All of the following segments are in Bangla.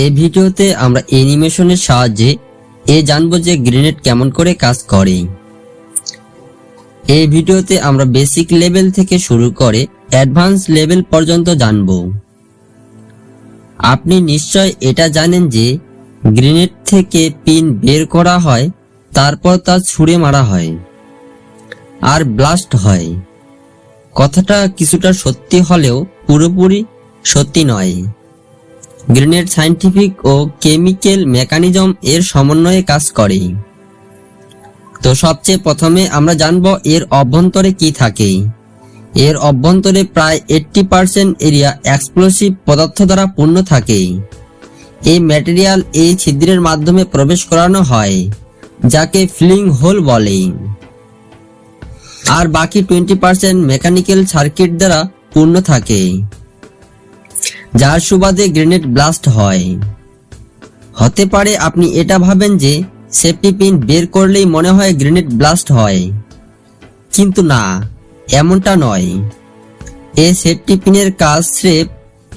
এই ভিডিওতে আমরা অ্যানিমেশনের সাহায্যে এ জানব যে গ্রেনেড কেমন করে কাজ করে। এই ভিডিওতে আমরা বেসিক লেভেল থেকে শুরু করে অ্যাডভান্স লেভেল পর্যন্ত জানব। আপনি নিশ্চয় এটা জানেন যে গ্রেনেড থেকে পিন বের করা হয়, তারপর তা ছুঁড়ে মারা হয় আর ব্লাস্ট হয়। কথাটা কিছুটা সত্যি হলেও পুরোপুরি সত্যি নয়। গ্রেনেড সায়েন্টিফিক ও কেমিক্যাল মেকানিজম এর সমন্বয়ে কাজ করে। তো সবচেয়ে প্রথমে আমরা জানব এর অভ্যন্তরে কি থাকে। এর অভ্যন্তরে প্রায় এইট্টি পার্সেন্ট এরিয়া এক্সপ্লোসিভ পদার্থ দ্বারা পূর্ণ থাকে। এই ম্যাটেরিয়াল এই ছিদ্রের মাধ্যমে প্রবেশ করানো হয়, যাকে ফিলিং হোল বলে। আর বাকি টোয়েন্টি পার্সেন্ট মেকানিক্যাল সার্কিট দ্বারা পূর্ণ থাকে। যার সুবাদে গ্রেনেড ব্লাস্ট হয়। হতে পারে আপনি এটা ভাবেন যে সেফটি পিন বের করলেই মনে হয় গ্রেনেড ব্লাস্ট হয়। কিন্তু না, এমনটা নয়। এই সেফটি পিনের কাজ স্রেফ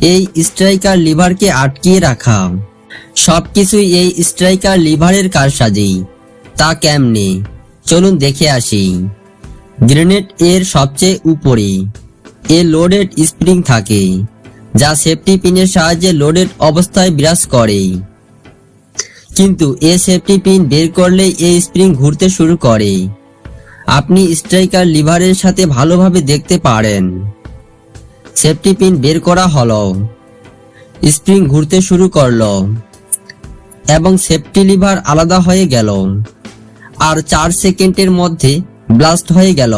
এই স্ট্রাইকার লিভারকে আটকিয়ে রাখা। সবকিছুই এই স্ট্রাইকার লিভারের কাজ কারসাজি। তা কেমনে? চলুন দেখে আসি। গ্রেনেড এর সবচেয়ে উপরে। এ লোডেড স্প্রিং থাকে। যা সেফটি পিনের সাহায্যে লোডেড অবস্থায় বিরাজ করে কিন্তু এ সেফটি পিন বের করলে এই স্প্রিং ঘুরতে শুরু করে আপনি স্ট্রাইকার লিভারের সাথে ভালোভাবে দেখতে পারেন। সেফটি পিন বের করা হলো। স্প্রিং ঘুরতে শুরু করল। এবং সেফটি লিভার আলাদা হয়ে গেল। আর চার সেকেন্ডের মধ্যে ব্লাস্ট হয়ে গেল।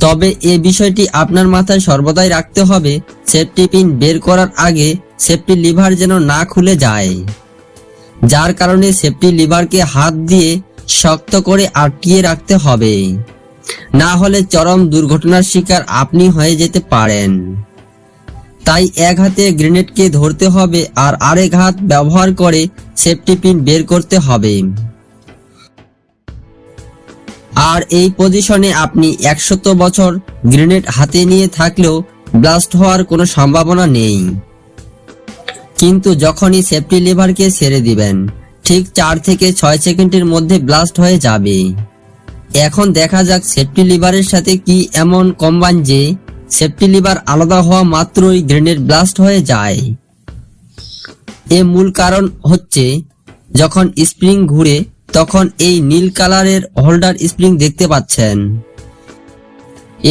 তবে এ বিষয়টি আপনার মাথায় সর্বদাই রাখতে হবে, সেফটি পিন বের করার আগে সেফটি লিভার যেন না খুলে যায়। যার কারণে সেফটি লিভারকে হাত দিয়ে শক্ত করে আটকিয়ে রাখতে হবে। না হলে চরম দুর্ঘটনার শিকার আপনি হয়ে যেতে পারেন। তাই এক হাতে গ্রেনেডকে ধরতে হবে আর আরেক হাত ব্যবহার করে সেফটি পিন বের করতে হবে। আর এই পজিশনে আপনি একশত বছর গ্রেনেড হাতে নিয়ে থাকলেও ব্লাস্ট হওয়ার কোনো সম্ভাবনা নেই। কিন্তু যখনই সেফটি লিভারকে ছেড়ে দিবেন, ঠিক চার থেকে ছয় সেকেন্ডের মধ্যে ব্লাস্ট হয়ে যাবে। এখন দেখা যাক সেফটি লিভারের সাথে কি এমন কম্বাইন যে সেফটি লিভার আলাদা হওয়া মাত্রই গ্রেনেড ব্লাস্ট হয়ে যায়। এ মূল কারণ হচ্ছে, যখন স্প্রিং ঘুরে তখন এই নীল কালারের হোল্ডার স্প্রিং দেখতে পাচ্ছেন।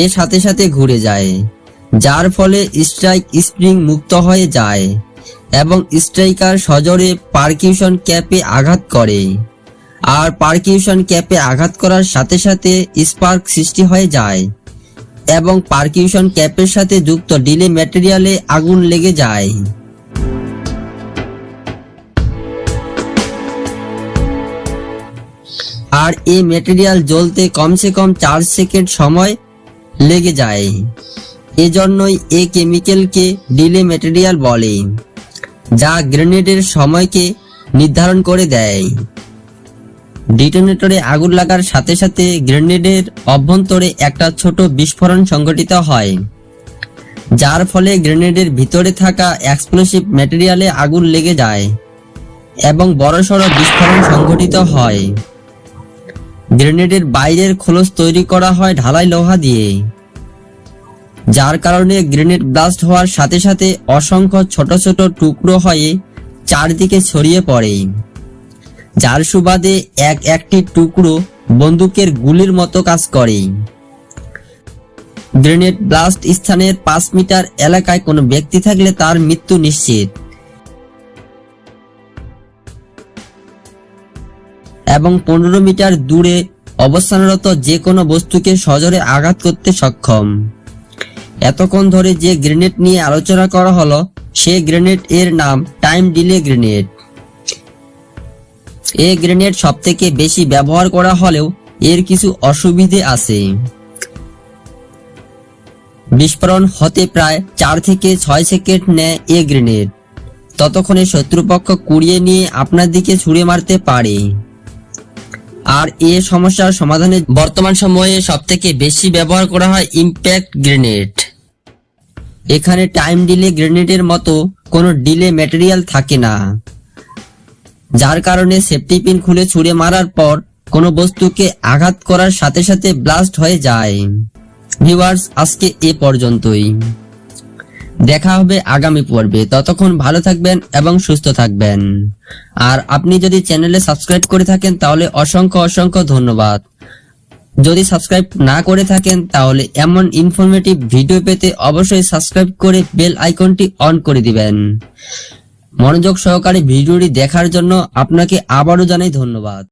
এর সাথে সাথে ঘুরে যায়, যার ফলে স্ট্রাইক স্প্রিং মুক্ত হয়ে যায় এবং স্ট্রাইকার সজোরে পারকিউশন ক্যাপে আঘাত করে। আর পারকিউশন ক্যাপে আঘাত করার সাথে সাথে স্পার্ক সৃষ্টি হয়ে যায় এবং পারকিউশন ক্যাপের সাথে যুক্ত ডিলে ম্যাটেরিয়ালে আগুন লেগে যায়। আর এই ম্যাটেরিয়াল জ্বলতে কমসে কম চার সেকেন্ড সময় লেগে যায়। এজন্যই এ কেমিক্যালকে ডিলে ম্যাটেরিয়াল বলে, যা গ্রেনেডের সময়কে নির্ধারণ করে দেয়। ডিটোনেটরে আগুন লাগার সাথে সাথে গ্রেনেডের অভ্যন্তরে একটা ছোট বিস্ফোরণ সংঘটিত হয়, যার ফলে গ্রেনেডের ভিতরে থাকা এক্সপ্লোসিভ ম্যাটেরিয়ালে আগুন লেগে যায় এবং বড়সড় বিস্ফোরণ সংঘটিত হয়। গ্রেনেডের বাইরের খোলস তৈরি করা হয় ঢালাই লোহা দিয়ে, যার কারণে গ্রেনেড ব্লাস্ট হওয়ার সাথে সাথে অসংখ্য ছোট ছোট টুকরো হয়ে চারদিকে ছড়িয়ে পড়ে। যার সুবাদে এক একটি টুকরো বন্দুকের গুলির মতো কাজ করে। গ্রেনেড ব্লাস্ট স্থানের পাঁচ মিটার এলাকায় কোনো ব্যক্তি থাকলে তার মৃত্যু নিশ্চিত। এবং পনেরো মিটার দূরে অবস্থানরত যে কোনো বস্তুকে সজোরে আঘাত করতে সক্ষম। এতক্ষণ ধরে যে গ্রেনেড নিয়ে আলোচনা করা হলো, সে গ্রেনেড এর নাম টাইম ডিলে গ্রেনেড। এ গ্রেনেড সব থেকে বেশি ব্যবহার করা হলেও এর কিছু অসুবিধে আছে। বিস্ফোরণ হতে প্রায় চার থেকে ছয় সেকেন্ড নেয় এ গ্রেনেড। ততক্ষণে শত্রুপক্ষ কুড়িয়ে নিয়ে আপনার দিকে ছুড়ে মারতে পারে। আর এ সমস্যার সমাধানে বর্তমান সময়ে সব থেকে বেশি ব্যবহার করা হয় ইম্প্যাক্ট গ্রেনেড। এখানে টাইম ডিলে গ্রেনেডের মতো কোনো ডিলে ম্যাটেরিয়াল থাকে না। যার কারণে সেফটি পিন খুলে ছুঁড়ে মারার পর কোনো বস্তুকে আঘাত করার সাথে সাথে ব্লাস্ট হয়ে যায়। ভিউয়ার্স, আজকে এ পর্যন্তই। দেখা হবে আগামী পর্বে। ততক্ষণ ভালো থাকবেন এবং সুস্থ থাকবেন। আর আপনি যদি চ্যানেলে সাবস্ক্রাইব করে থাকেন, তাহলে অসংখ্য অসংখ্য ধন্যবাদ। যদি সাবস্ক্রাইব না করে থাকেন, তাহলে এমন ইনফরমেটিভ ভিডিও পেতে অবশ্যই সাবস্ক্রাইব করে বেল আইকনটি অন করে দিবেন। মনোযোগ সহকারে ভিডিওটি দেখার জন্য আপনাকে আবারও জানাই ধন্যবাদ।